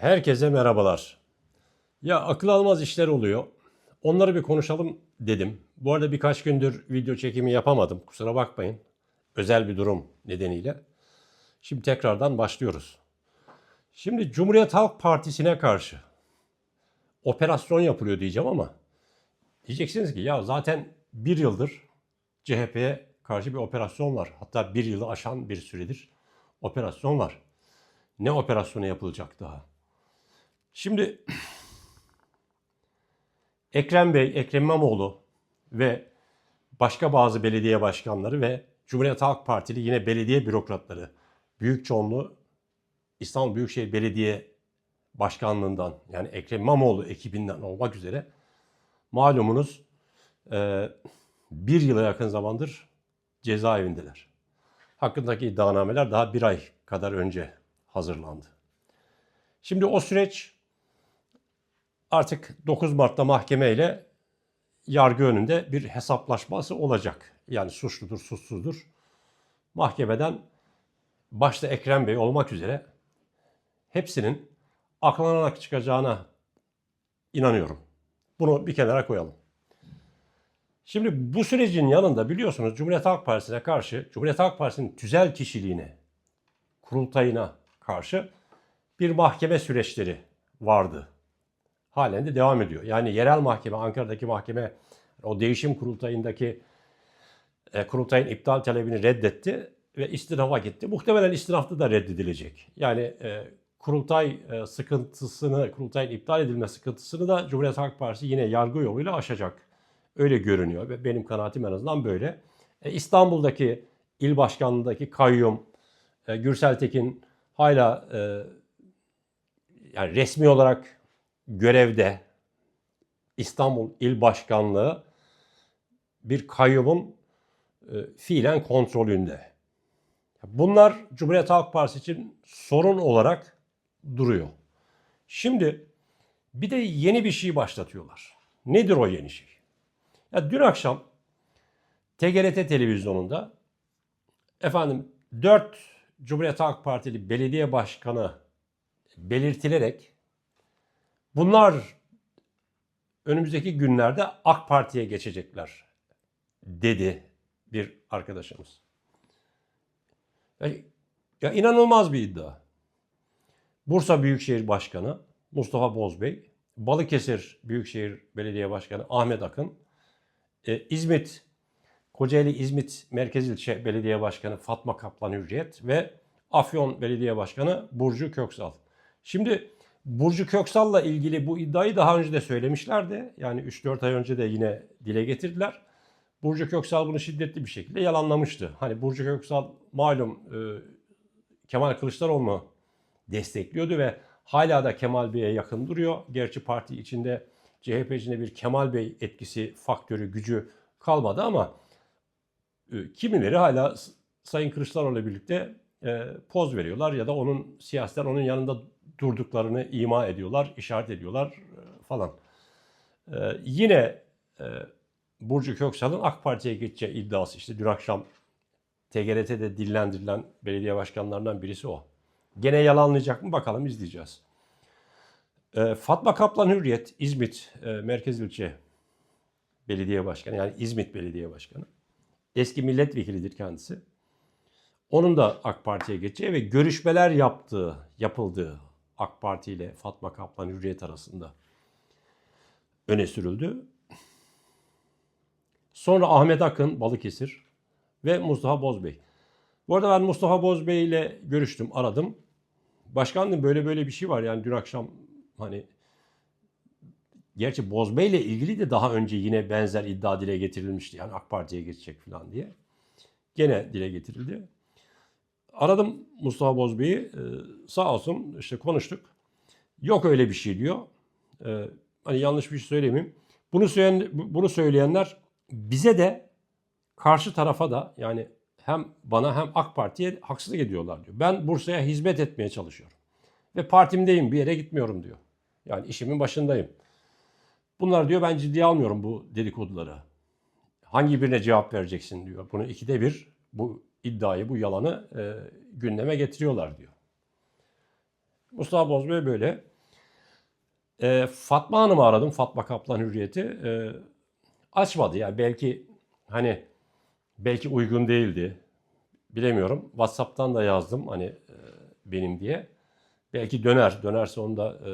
Herkese merhabalar. Ya akıl almaz işler oluyor. Onları bir konuşalım dedim. Bu arada birkaç gündür video çekimi yapamadım. Kusura bakmayın. Özel bir durum nedeniyle. Şimdi tekrardan başlıyoruz. Şimdi Cumhuriyet Halk Partisi'ne karşı operasyon yapılıyor diyeceğim ama diyeceksiniz ki ya zaten bir yıldır CHP'ye karşı bir operasyon var. Hatta bir yılı aşan bir süredir operasyon var. Ne operasyonu yapılacak daha? Şimdi Ekrem Bey, Ekrem İmamoğlu ve başka bazı belediye başkanları ve Cumhuriyet Halk Partili yine belediye bürokratları büyük çoğunluğu İstanbul Büyükşehir Belediye Başkanlığından yani Ekrem İmamoğlu ekibinden olmak üzere malumunuz e, bir yıla yakın zamandır cezaevindeler. Hakkındaki iddianameler daha bir ay kadar önce hazırlandı. Şimdi o süreç artık 9 Mart'ta mahkemeyle yargı önünde bir hesaplaşması olacak. Yani suçludur, suçsuzdur. Mahkemeden başta Ekrem Bey olmak üzere hepsinin aklanarak çıkacağına inanıyorum. Bunu bir kenara koyalım. Şimdi bu sürecin yanında biliyorsunuz Cumhuriyet Halk Partisi'ne karşı, Cumhuriyet Halk Partisi'nin tüzel kişiliğine, kurultayına karşı bir mahkeme süreçleri vardı. Halen de devam ediyor. Yani yerel mahkeme, Ankara'daki mahkeme o değişim kurultayındaki e, kurultayın iptal talebini reddetti ve istinafa gitti. Muhtemelen istinafta da reddedilecek. Yani e, kurultay e, sıkıntısını, kurultayın iptal edilme sıkıntısını da Cumhuriyet Halk Partisi yine yargı yoluyla aşacak. Öyle görünüyor ve benim kanaatim en azından böyle. E, İstanbul'daki il başkanlığındaki kayyum, e, Gürsel Tekin hala e, yani resmi olarak görevde İstanbul İl Başkanlığı bir kayyumun e, fiilen kontrolünde. Bunlar Cumhuriyet Halk Partisi için sorun olarak duruyor. Şimdi bir de yeni bir şey başlatıyorlar. Nedir o yeni şey? Ya dün akşam TGRT televizyonunda efendim 4 Cumhuriyet Halk Partili belediye başkanı belirtilerek bunlar önümüzdeki günlerde AK Parti'ye geçecekler dedi bir arkadaşımız. Ya, ya inanılmaz bir iddia. Bursa Büyükşehir Başkanı Mustafa Bozbey, Balıkesir Büyükşehir Belediye Başkanı Ahmet Akın, e, İzmit Kocaeli İzmit Merkez İlçe Belediye Başkanı Fatma Kaplan Hürriyet ve Afyon Belediye Başkanı Burcu Köksal. Şimdi Burcu Köksal'la ilgili bu iddiayı daha önce de söylemişlerdi. Yani 3-4 ay önce de yine dile getirdiler. Burcu Köksal bunu şiddetli bir şekilde yalanlamıştı. Hani Burcu Köksal malum e, Kemal Kılıçdaroğlu'nu destekliyordu ve hala da Kemal Bey'e yakın duruyor. Gerçi parti içinde CHP içinde bir Kemal Bey etkisi, faktörü, gücü kalmadı ama e, kimileri hala Sayın Kılıçdaroğlu'yla birlikte e, poz veriyorlar ya da onun siyaseten onun yanında durduklarını ima ediyorlar, işaret ediyorlar e, falan. E, yine e, Burcu Köksal'ın AK Parti'ye geçeceği iddiası işte dün akşam TGRT'de dillendirilen belediye başkanlarından birisi o. Gene yalanlayacak mı bakalım izleyeceğiz. Fatma Kaplan Hürriyet, İzmit Merkez İlçe Belediye Başkanı yani İzmit Belediye Başkanı. Eski milletvekilidir kendisi. Onun da AK Parti'ye geçeceği ve görüşmeler yaptığı, yapıldığı AK Parti ile Fatma Kaplan Hürriyet arasında öne sürüldü. Sonra Ahmet Akın Balıkesir ve Mustafa Bozbey. Bu arada ben Mustafa Bozbey ile görüştüm, aradım. Başkanım böyle böyle bir şey var yani dün akşam hani gerçi Bozbey ile ilgili de daha önce yine benzer iddia dile getirilmişti. Yani AK Parti'ye geçecek falan diye. Gene dile getirildi. Aradım Mustafa Bozbey'i. Ee, sağ olsun işte konuştuk. Yok öyle bir şey diyor. Ee, hani yanlış bir şey söylemeyeyim. Bunu söyleyen, bunu söyleyenler bize de karşı tarafa da yani hem bana hem AK Parti'ye haksızlık ediyorlar diyor. Ben Bursa'ya hizmet etmeye çalışıyorum. Ve partimdeyim bir yere gitmiyorum diyor. Yani işimin başındayım. Bunlar diyor ben ciddiye almıyorum bu dedikoduları. Hangi birine cevap vereceksin diyor. Bunu ikide bir bu iddiayı, bu yalanı e, gündeme getiriyorlar diyor. Mustafa Bozbey böyle. E, Fatma Hanım'ı aradım. Fatma Kaplan Hürriyeti. E, açmadı ya. Belki hani belki uygun değildi. Bilemiyorum. WhatsApp'tan da yazdım hani e, benim diye. Belki döner. Dönerse onu da e,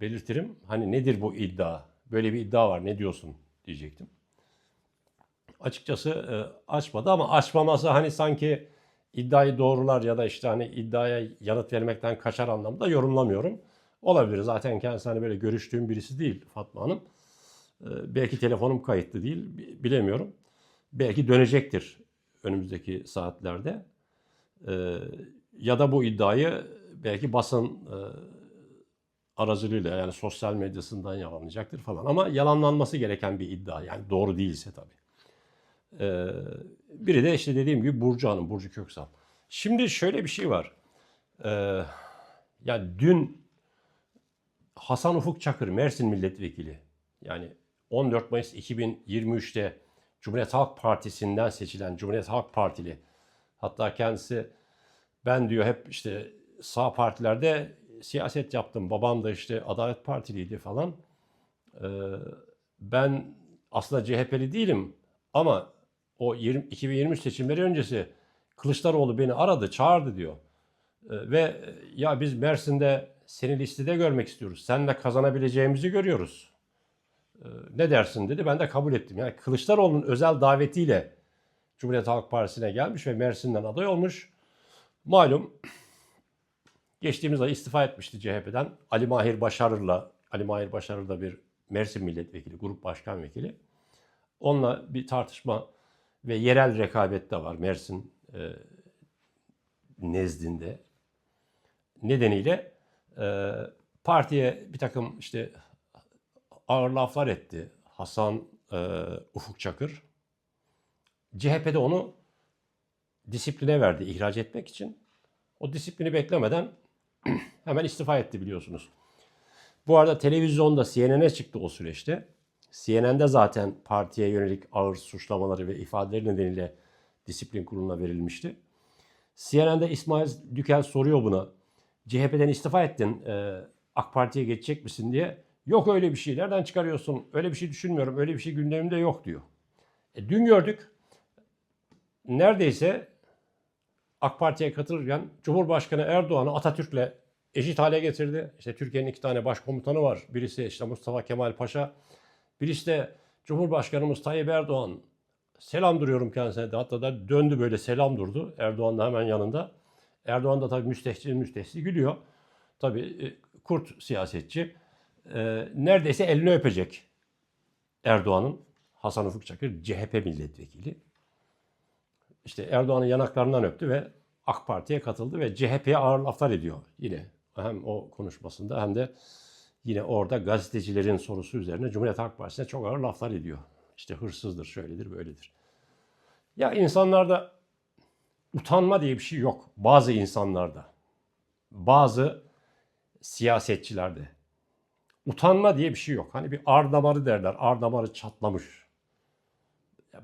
belirtirim. Hani nedir bu iddia? Böyle bir iddia var. Ne diyorsun diyecektim. Açıkçası e, açmadı ama açmaması hani sanki iddiayı doğrular ya da işte hani iddiaya yanıt vermekten kaçar anlamda yorumlamıyorum. Olabilir. Zaten kendisi hani böyle görüştüğüm birisi değil Fatma Hanım. E, belki telefonum kayıtlı değil. bi- Bilemiyorum. Belki dönecektir önümüzdeki saatlerde. E, ya da bu iddiayı belki basın e, aracılığıyla yani sosyal medyasından yalanlayacaktır falan. Ama yalanlanması gereken bir iddia. Yani doğru değilse tabii. Ee, biri de işte dediğim gibi Burcu Hanım, Burcu Köksal. Şimdi şöyle bir şey var. Ee, ya dün Hasan Ufuk Çakır, Mersin Milletvekili. Yani 14 Mayıs 2023'te Cumhuriyet Halk Partisi'nden seçilen Cumhuriyet Halk Partili. Hatta kendisi ben diyor hep işte sağ partilerde siyaset yaptım. Babam da işte Adalet Partiliydi falan. Ee, ben aslında CHP'li değilim ama o 20, 2023 seçimleri öncesi Kılıçdaroğlu beni aradı, çağırdı diyor. Ee, ve e, ya biz Mersin'de seni listede görmek istiyoruz. Seninle kazanabileceğimizi görüyoruz. Ee, ne dersin dedi. Ben de kabul ettim. Yani Kılıçdaroğlu'nun özel davetiyle Cumhuriyet Halk Partisi'ne gelmiş ve Mersin'den aday olmuş. Malum geçtiğimiz ay istifa etmişti CHP'den. Ali Mahir Başarır'la, Ali Mahir Başarır da bir Mersin milletvekili, grup başkan vekili. Onunla bir tartışma ve yerel rekabet de var Mersin e, nezdinde. Nedeniyle e, partiye bir takım işte ağır laflar etti Hasan e, Ufuk Çakır. CHP'de onu disipline verdi ihraç etmek için. O disiplini beklemeden hemen istifa etti biliyorsunuz. Bu arada televizyonda CNN'e çıktı o süreçte. CNN'de zaten partiye yönelik ağır suçlamaları ve ifadeleri nedeniyle disiplin kuruluna verilmişti. CNN'de İsmail Dükel soruyor buna. CHP'den istifa ettin, e, AK Parti'ye geçecek misin diye. Yok öyle bir şey. Nereden çıkarıyorsun? Öyle bir şey düşünmüyorum. Öyle bir şey gündemimde yok diyor. E, dün gördük. Neredeyse AK Parti'ye katılırken Cumhurbaşkanı Erdoğan'ı Atatürk'le eşit hale getirdi. İşte Türkiye'nin iki tane başkomutanı var. Birisi işte Mustafa Kemal Paşa. Birisi de Cumhurbaşkanımız Tayyip Erdoğan. Selam duruyorum kendisine de. Hatta da döndü böyle selam durdu. Erdoğan da hemen yanında. Erdoğan da tabii müstehcil müstehcil gülüyor. Tabii e, kurt siyasetçi. E, neredeyse elini öpecek Erdoğan'ın. Hasan Ufuk Çakır CHP milletvekili. İşte Erdoğan'ın yanaklarından öptü ve AK Parti'ye katıldı ve CHP'ye ağır laflar ediyor yine. Hem o konuşmasında hem de yine orada gazetecilerin sorusu üzerine Cumhuriyet Halk Partisi'ne çok ağır laflar ediyor. İşte hırsızdır, şöyledir, böyledir. Ya insanlarda utanma diye bir şey yok. Bazı insanlarda, bazı siyasetçilerde utanma diye bir şey yok. Hani bir ar damarı derler, ar damarı çatlamış.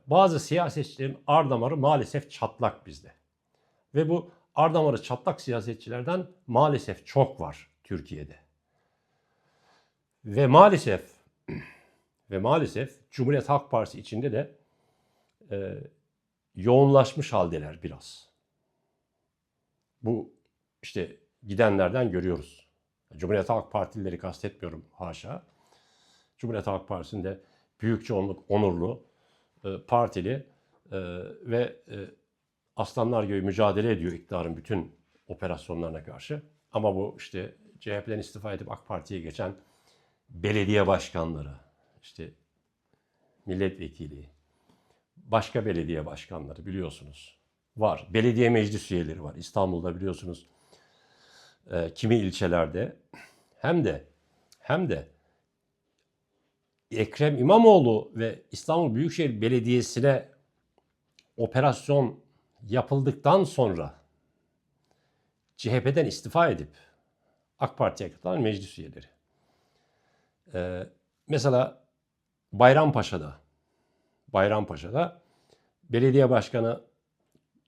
Bazı siyasetçilerin ar damarı maalesef çatlak bizde. Ve bu ar damarı çatlak siyasetçilerden maalesef çok var Türkiye'de. Ve maalesef ve maalesef Cumhuriyet Halk Partisi içinde de e, yoğunlaşmış haldeler biraz. Bu işte gidenlerden görüyoruz. Cumhuriyet Halk Partilileri kastetmiyorum haşa. Cumhuriyet Halk Partisi'nde büyük çoğunluk onurlu, e, partili e, ve e, aslanlar gibi mücadele ediyor iktidarın bütün operasyonlarına karşı. Ama bu işte CHP'den istifa edip AK Parti'ye geçen belediye başkanları, işte milletvekili, başka belediye başkanları biliyorsunuz var. Belediye meclis üyeleri var. İstanbul'da biliyorsunuz e, kimi ilçelerde hem de hem de Ekrem İmamoğlu ve İstanbul Büyükşehir Belediyesi'ne operasyon yapıldıktan sonra CHP'den istifa edip AK Parti'ye katılan meclis üyeleri. Ee, mesela Bayrampaşa'da Bayrampaşa'da belediye başkanı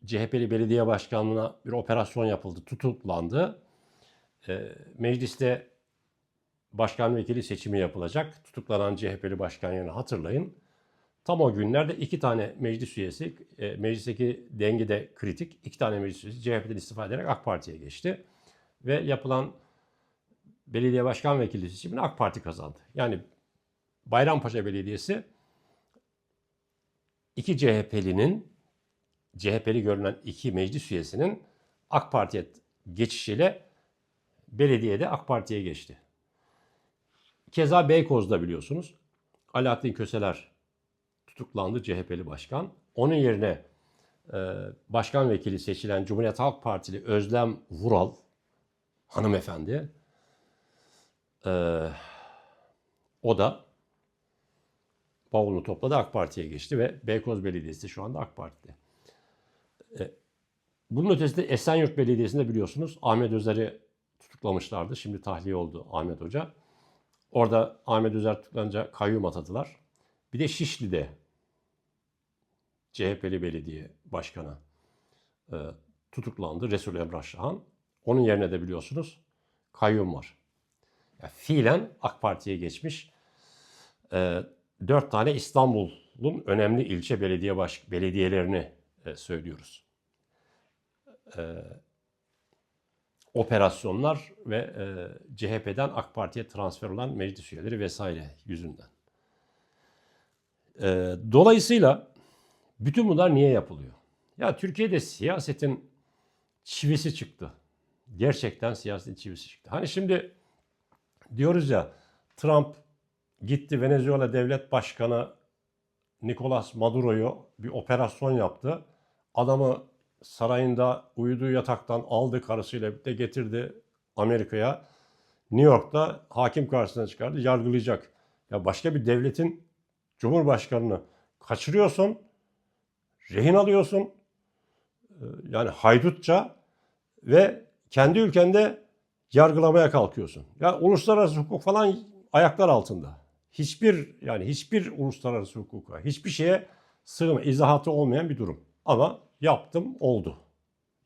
CHP'li belediye başkanlığına bir operasyon yapıldı, tutuklandı. Ee, mecliste başkan vekili seçimi yapılacak. Tutuklanan CHP'li başkan yerine hatırlayın. Tam o günlerde iki tane meclis üyesi, e, meclisteki denge de kritik, iki tane meclis üyesi CHP'den istifa ederek AK Parti'ye geçti. Ve yapılan belediye başkan vekili seçimini AK Parti kazandı. Yani Bayrampaşa Belediyesi iki CHP'linin, CHP'li görünen iki meclis üyesinin AK Parti'ye geçişiyle belediyede AK Parti'ye geçti. Keza Beykoz'da biliyorsunuz Alaaddin Köseler tutuklandı CHP'li başkan. Onun yerine e, başkan vekili seçilen Cumhuriyet Halk Partili Özlem Vural hanımefendi e, o da bavulunu topladı AK Parti'ye geçti ve Beykoz Belediyesi şu anda AK Parti'de. E, bunun ötesinde Esenyurt Belediyesi'nde biliyorsunuz Ahmet Özer'i tutuklamışlardı. Şimdi tahliye oldu Ahmet Hoca. Orada Ahmet Özer tutuklanınca kayyum atadılar. Bir de Şişli'de CHP'li belediye başkanı e, tutuklandı. Resul Emrah Şahan. Onun yerine de biliyorsunuz kayyum var. Yani fiilen AK Parti'ye geçmiş. E, dört tane İstanbul'un önemli ilçe belediye baş, belediyelerini e, söylüyoruz. E, operasyonlar ve e, CHP'den AK Parti'ye transfer olan meclis üyeleri vesaire yüzünden. E, dolayısıyla bütün bunlar niye yapılıyor? Ya Türkiye'de siyasetin çivisi çıktı. Gerçekten siyasetin çivisi çıktı. Hani şimdi diyoruz ya Trump gitti Venezuela devlet başkanı Nicolas Maduro'yu bir operasyon yaptı. Adamı sarayında uyuduğu yataktan aldı karısıyla birlikte getirdi Amerika'ya. New York'ta hakim karşısına çıkardı, yargılayacak. Ya başka bir devletin cumhurbaşkanını kaçırıyorsun, rehin alıyorsun. e, Yani haydutça ve kendi ülkende yargılamaya kalkıyorsun. Ya uluslararası hukuk falan ayaklar altında. Hiçbir yani hiçbir uluslararası hukuka, hiçbir şeye sığma, izahatı olmayan bir durum. Ama yaptım oldu.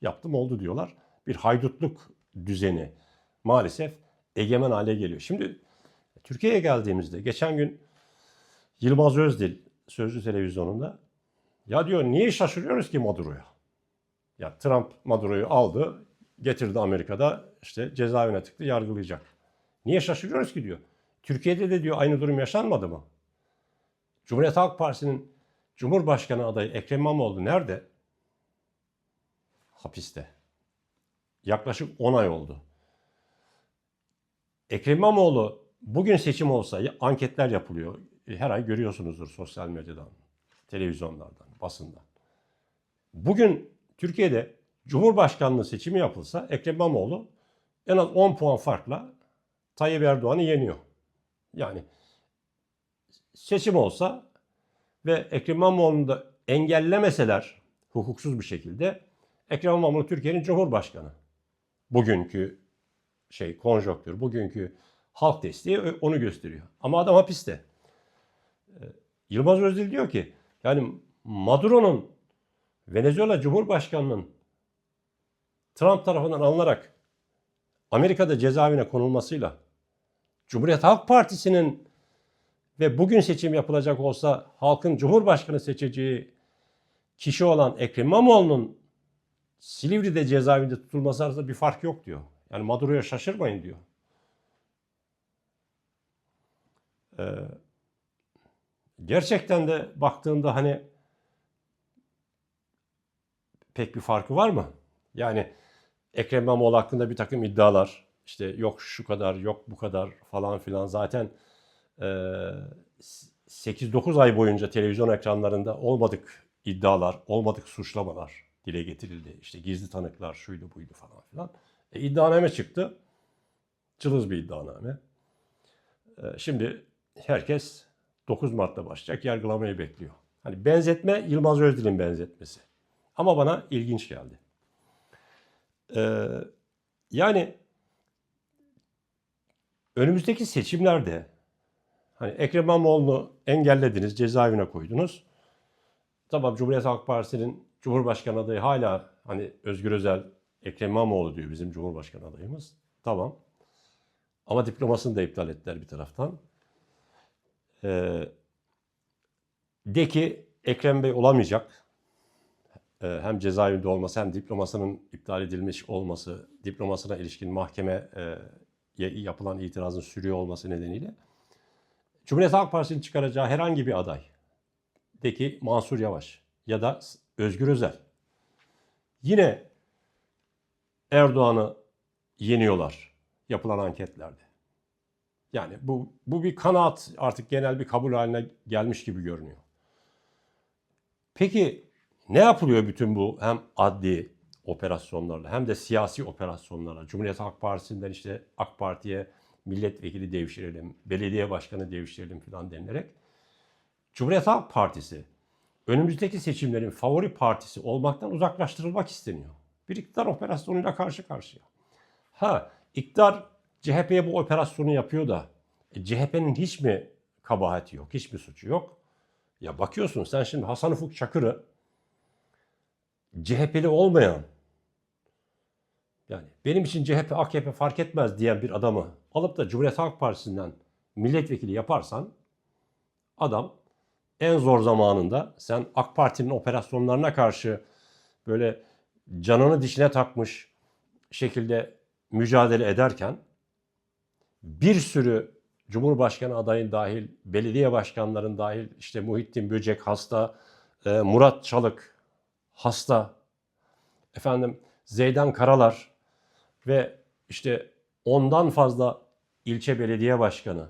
Yaptım oldu diyorlar. Bir haydutluk düzeni maalesef egemen hale geliyor. Şimdi Türkiye'ye geldiğimizde geçen gün Yılmaz Özdil Sözcü Televizyonu'nda ya diyor niye şaşırıyoruz ki Maduro'ya? Ya Trump Maduro'yu aldı, getirdi Amerika'da işte cezaevine tıktı, yargılayacak. Niye şaşırıyoruz ki diyor. Türkiye'de de diyor aynı durum yaşanmadı mı? Cumhuriyet Halk Partisi'nin Cumhurbaşkanı adayı Ekrem İmamoğlu nerede? Hapiste. Yaklaşık 10 ay oldu. Ekrem İmamoğlu bugün seçim olsa anketler yapılıyor. Her ay görüyorsunuzdur sosyal medyadan, televizyonlardan, basından. Bugün Türkiye'de Cumhurbaşkanlığı seçimi yapılsa Ekrem İmamoğlu en az 10 puan farkla Tayyip Erdoğan'ı yeniyor. Yani seçim olsa ve Ekrem İmamoğlu'nu da engellemeseler hukuksuz bir şekilde Ekrem İmamoğlu Türkiye'nin Cumhurbaşkanı. Bugünkü şey konjonktür, bugünkü halk desteği onu gösteriyor. Ama adam hapiste. Ee, Yılmaz Özdil diyor ki yani Maduro'nun Venezuela Cumhurbaşkanı'nın Trump tarafından alınarak Amerika'da cezaevine konulmasıyla Cumhuriyet Halk Partisi'nin ve bugün seçim yapılacak olsa halkın Cumhurbaşkanı seçeceği kişi olan Ekrem İmamoğlu'nun Silivri'de cezaevinde tutulması arasında bir fark yok diyor. Yani Maduro'ya şaşırmayın diyor. Ee, gerçekten de baktığında hani pek bir farkı var mı? Yani Ekrem İmamoğlu hakkında bir takım iddialar işte yok şu kadar yok bu kadar falan filan zaten e, 8-9 ay boyunca televizyon ekranlarında olmadık iddialar, olmadık suçlamalar dile getirildi. İşte gizli tanıklar şuydu buydu falan filan. E, iddianame çıktı. Cılız bir iddianame. E, şimdi herkes 9 Mart'ta başlayacak yargılamayı bekliyor. Hani benzetme Yılmaz Özdil'in benzetmesi. Ama bana ilginç geldi. Ee, yani önümüzdeki seçimlerde hani Ekrem İmamoğlu'nu engellediniz, cezaevine koydunuz. Tamam Cumhuriyet Halk Partisi'nin Cumhurbaşkanı adayı hala hani Özgür Özel Ekrem İmamoğlu diyor bizim Cumhurbaşkanı adayımız. Tamam. Ama diplomasını da iptal ettiler bir taraftan. Ee, de ki Ekrem Bey olamayacak. Ee, hem cezaevinde olması hem diplomasının iptal edilmiş olması, diplomasına ilişkin mahkeme e, yapılan itirazın sürüyor olması nedeniyle Cumhuriyet Halk Partisi'nin çıkaracağı herhangi bir aday de ki Mansur Yavaş ya da Özgür Özel yine Erdoğan'ı yeniyorlar yapılan anketlerde. Yani bu, bu bir kanaat artık genel bir kabul haline gelmiş gibi görünüyor. Peki ne yapılıyor bütün bu hem adli operasyonlarla hem de siyasi operasyonlarla? Cumhuriyet Halk Partisi'nden işte AK Parti'ye milletvekili devşirelim, belediye başkanı devşirelim falan denilerek Cumhuriyet Halk Partisi önümüzdeki seçimlerin favori partisi olmaktan uzaklaştırılmak isteniyor. Bir iktidar operasyonuyla karşı karşıya. Ha, iktidar CHP'ye bu operasyonu yapıyor da e, CHP'nin hiç mi kabahati yok, hiç mi suçu yok? Ya bakıyorsun sen şimdi Hasan Ufuk Çakır'ı CHP'li olmayan yani benim için CHP, AKP fark etmez diyen bir adamı alıp da Cumhuriyet Halk Partisi'nden milletvekili yaparsan adam en zor zamanında sen AK Parti'nin operasyonlarına karşı böyle canını dişine takmış şekilde mücadele ederken bir sürü Cumhurbaşkanı adayın dahil, belediye başkanların dahil, işte Muhittin Böcek hasta, e, Murat Çalık hasta, efendim Zeydan Karalar ve işte ondan fazla ilçe belediye başkanı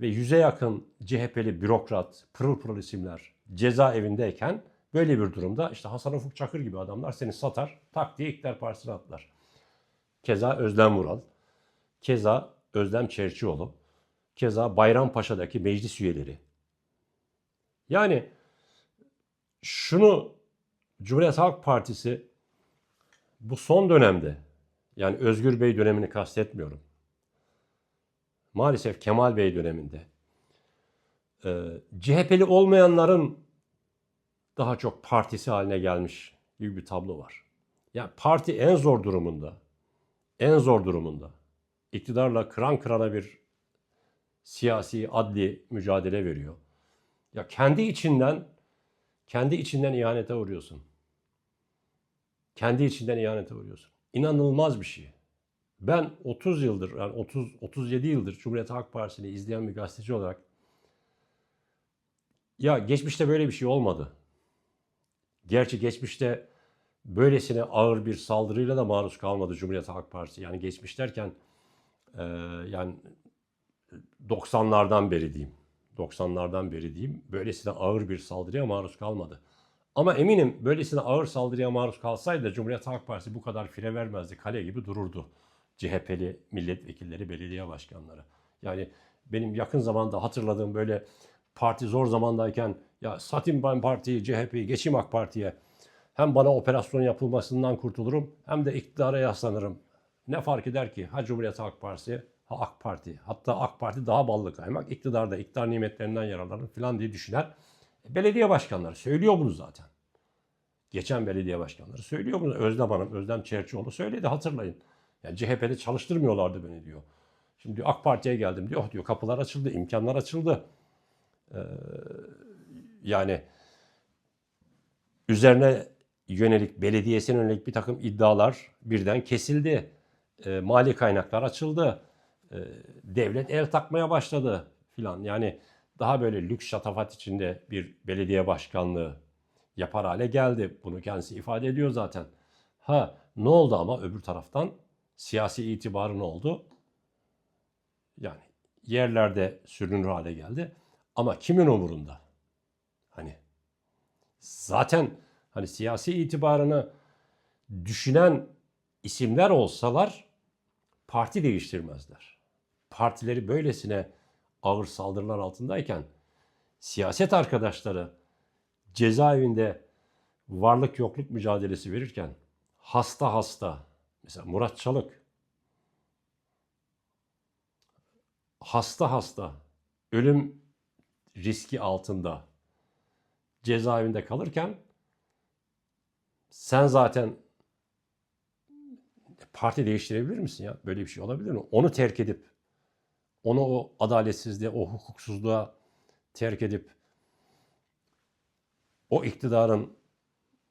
ve yüze yakın CHP'li bürokrat, pırıl pırıl isimler cezaevindeyken böyle bir durumda işte Hasan Ufuk Çakır gibi adamlar seni satar, tak diye İktidar Partisi'ne atlar. Keza Özlem Vural, keza Özlem Çerçioğlu, keza Bayrampaşa'daki meclis üyeleri. Yani şunu Cumhuriyet Halk Partisi bu son dönemde yani Özgür Bey dönemini kastetmiyorum. Maalesef Kemal Bey döneminde e, CHP'li olmayanların daha çok partisi haline gelmiş gibi bir tablo var. Yani parti en zor durumunda, en zor durumunda iktidarla kıran kırana bir siyasi, adli mücadele veriyor. Ya kendi içinden kendi içinden ihanete uğruyorsun. Kendi içinden ihanete uğruyorsun. İnanılmaz bir şey. Ben 30 yıldır, yani 30 37 yıldır Cumhuriyet Halk Partisi'ni izleyen bir gazeteci olarak ya geçmişte böyle bir şey olmadı. Gerçi geçmişte böylesine ağır bir saldırıyla da maruz kalmadı Cumhuriyet Halk Partisi. Yani geçmiş derken e, yani 90'lardan beri diyeyim. 90'lardan beri diyeyim. Böylesine ağır bir saldırıya maruz kalmadı. Ama eminim böylesine ağır saldırıya maruz kalsaydı Cumhuriyet Halk Partisi bu kadar fire vermezdi. Kale gibi dururdu. CHP'li milletvekilleri, belediye başkanları. Yani benim yakın zamanda hatırladığım böyle parti zor zamandayken ya satayım ben partiyi, CHP'yi, geçeyim AK Parti'ye. Hem bana operasyon yapılmasından kurtulurum hem de iktidara yaslanırım. Ne fark eder ki? Ha Cumhuriyet Halk Partisi, AK Parti. Hatta AK Parti daha ballı kaymak. iktidarda, iktidar nimetlerinden yararlanır falan diye düşünen belediye başkanları söylüyor bunu zaten. Geçen belediye başkanları söylüyor bunu. Özlem Hanım, Özlem Çerçioğlu söyledi hatırlayın. Yani CHP'de çalıştırmıyorlardı beni diyor. Şimdi diyor, AK Parti'ye geldim diyor. Oh diyor kapılar açıldı, imkanlar açıldı. Ee, yani üzerine yönelik, belediyesine yönelik bir takım iddialar birden kesildi. E, mali kaynaklar açıldı. E, devlet el takmaya başladı filan. Yani daha böyle lüks şatafat içinde bir belediye başkanlığı yapar hale geldi. Bunu kendisi ifade ediyor zaten. Ha ne oldu ama öbür taraftan siyasi itibarı ne oldu? Yani yerlerde sürünür hale geldi. Ama kimin umurunda? Hani zaten hani siyasi itibarını düşünen isimler olsalar parti değiştirmezler. Partileri böylesine ağır saldırılar altındayken siyaset arkadaşları cezaevinde varlık yokluk mücadelesi verirken hasta hasta mesela Murat Çalık hasta hasta ölüm riski altında cezaevinde kalırken sen zaten parti değiştirebilir misin ya? Böyle bir şey olabilir mi? Onu terk edip onu o adaletsizliğe, o hukuksuzluğa terk edip o iktidarın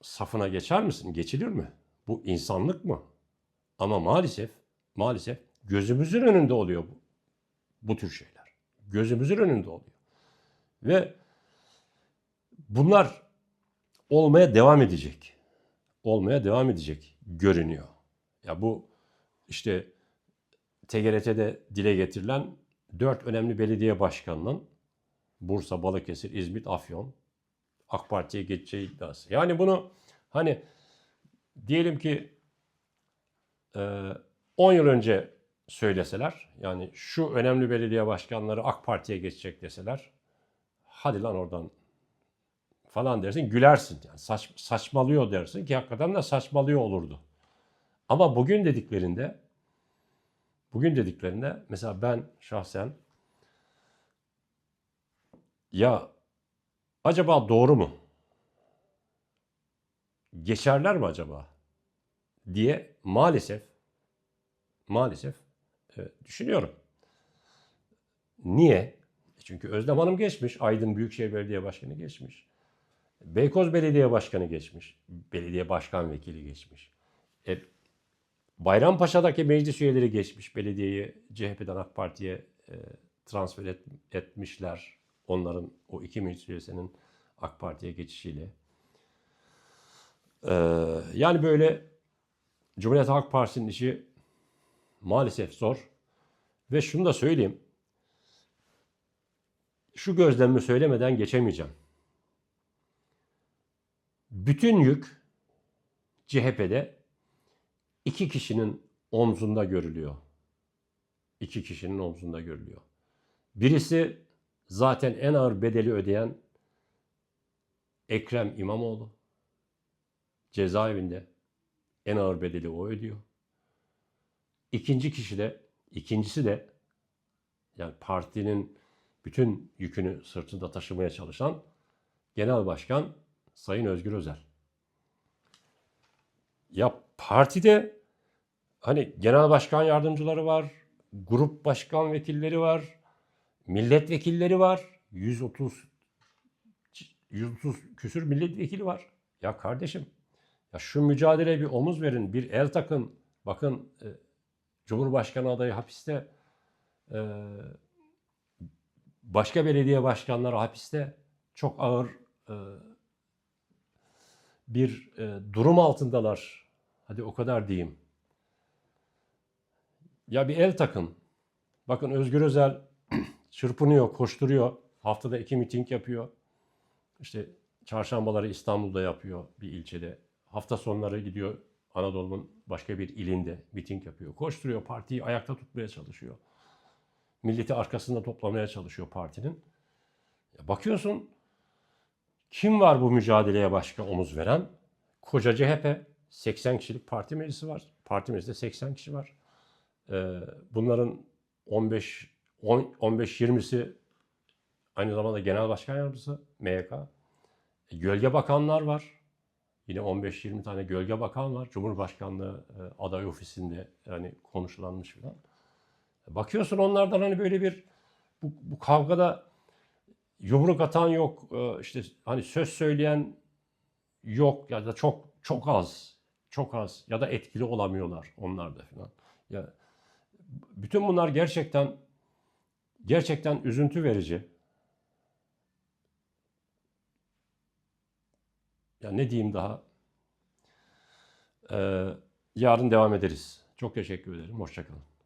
safına geçer misin? Geçilir mi? Bu insanlık mı? Ama maalesef, maalesef gözümüzün önünde oluyor bu, bu tür şeyler. Gözümüzün önünde oluyor. Ve bunlar olmaya devam edecek. Olmaya devam edecek görünüyor. Ya bu işte TGRT'de dile getirilen dört önemli belediye başkanının Bursa, Balıkesir, İzmit, Afyon AK Parti'ye geçeceği iddiası. Yani bunu hani diyelim ki e, 10 yıl önce söyleseler yani şu önemli belediye başkanları AK Parti'ye geçecek deseler hadi lan oradan falan dersin gülersin. Yani saç, saçmalıyor dersin ki hakikaten de saçmalıyor olurdu. Ama bugün dediklerinde bugün dediklerinde mesela ben şahsen ya acaba doğru mu? Geçerler mi acaba? diye maalesef maalesef e, düşünüyorum. Niye? E Çünkü Özlem Hanım geçmiş. Aydın Büyükşehir Belediye Başkanı geçmiş. Beykoz Belediye Başkanı geçmiş. Belediye Başkan Vekili geçmiş. E, Bayrampaşa'daki meclis üyeleri geçmiş. Belediyeyi CHP'den AK Parti'ye e, transfer et, etmişler. Onların o iki meclis üyesinin AK Parti'ye geçişiyle. E, yani böyle Cumhuriyet Halk Partisi'nin işi maalesef zor. Ve şunu da söyleyeyim. Şu gözlemimi söylemeden geçemeyeceğim. Bütün yük CHP'de iki kişinin omzunda görülüyor. İki kişinin omzunda görülüyor. Birisi zaten en ağır bedeli ödeyen Ekrem İmamoğlu. Cezaevinde en ağır bedeli o ödüyor. İkinci kişi de, ikincisi de yani partinin bütün yükünü sırtında taşımaya çalışan Genel Başkan Sayın Özgür Özel. Ya partide hani genel başkan yardımcıları var, grup başkan vekilleri var, milletvekilleri var. 130 130 küsür milletvekili var. Ya kardeşim ya şu mücadeleye bir omuz verin, bir el takın. Bakın e, Cumhurbaşkanı adayı hapiste, e, başka belediye başkanları hapiste çok ağır e, bir e, durum altındalar. Hadi o kadar diyeyim. Ya bir el takın. Bakın Özgür Özel çırpınıyor, koşturuyor. Haftada iki miting yapıyor. İşte çarşambaları İstanbul'da yapıyor bir ilçede. Hafta sonları gidiyor Anadolu'nun başka bir ilinde miting yapıyor. Koşturuyor, partiyi ayakta tutmaya çalışıyor. Milleti arkasında toplamaya çalışıyor partinin. Ya bakıyorsun kim var bu mücadeleye başka omuz veren? Koca CHP. 80 kişilik parti meclisi var. Parti meclisinde 80 kişi var. Ee, bunların 15 15-20'si aynı zamanda genel başkan yardımcısı MYK. E, gölge bakanlar var. Yine 15-20 tane gölge bakan var. Cumhurbaşkanlığı e, aday ofisinde yani konuşulanmış falan. E, bakıyorsun onlardan hani böyle bir bu, bu kavgada yumruk atan yok. İşte hani söz söyleyen yok ya da çok çok az. Çok az ya da etkili olamıyorlar onlar da falan. Ya bütün bunlar gerçekten gerçekten üzüntü verici. Ya ne diyeyim daha? Ee, yarın devam ederiz. Çok teşekkür ederim. Hoşçakalın.